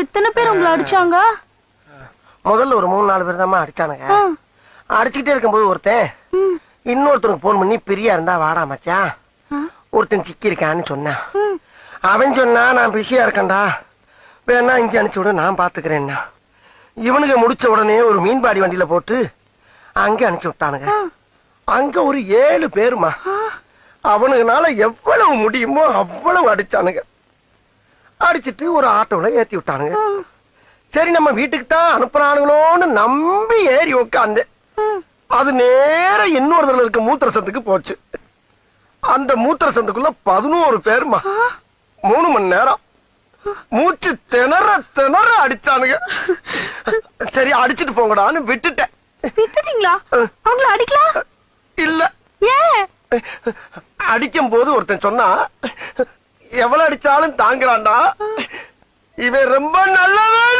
எத்தனை பேர் உங்களை அடிச்சாங்க? முதல்ல ஒரு மூணு நாலு பேர் தான் அடிச்சானுங்க. அடிச்சுக்கிட்டே இருக்கும்போது ஒருத்தன் ம், இன்னொருத்தனுக்கு போன் பண்ணி பிரியா இருந்தா வாடா மச்சான். ஒருத்தன் சிக்கி இருக்கான்னு சொன்னான். அவன் சொன்னா நான் பிஸியா இருக்கேன்டா. வேணா இங்க அனுப்பிச்சு விடு நான் பாத்துக்கிறேன்னா. இவனுங்க முடிச்ச உடனே ஒரு மீன்பாடி வண்டியில போட்டு அங்க அனுப்பிச்சு விட்டானுங்க. அங்க ஒரு ஏழு பேருமா. ஆ. அவனுங்கனால எவ்வளவு முடியுமோ அவ்வளவு அடிச்சானுங்க. அடிச்சிட்டு ஒரு ஆட்டோல ஏத்தி விட்டானுங்க. சரி நம்ம வீட்டுக்கு தான் அனுப்புறானுங்களோன்னு நம்பி ஏறி உட்காந்து. அது நேர இன்னொருத்தர் இருக்க மூத்திர சந்துக்கு போச்சு. அந்த மூத்திர சந்துக்குள்ள பதினோரு பேருமா? மூணு மணி நேரம். மூச்சு திணற திணற அடிச்சானுங்க. சரி அடிச்சிட்டு போங்கடான்னு விட்டுட்டேன். விட்டுட்டீங்களா? அவங்கள அடிக்கலாம்? இல்ல. ஏன்? அடிக்கும் போது ஒருத்தன் சொன்னா எவ்வளவு அடிச்சாலும் தாங்குறான்டா இவன் ரொம்ப நல்லவன்.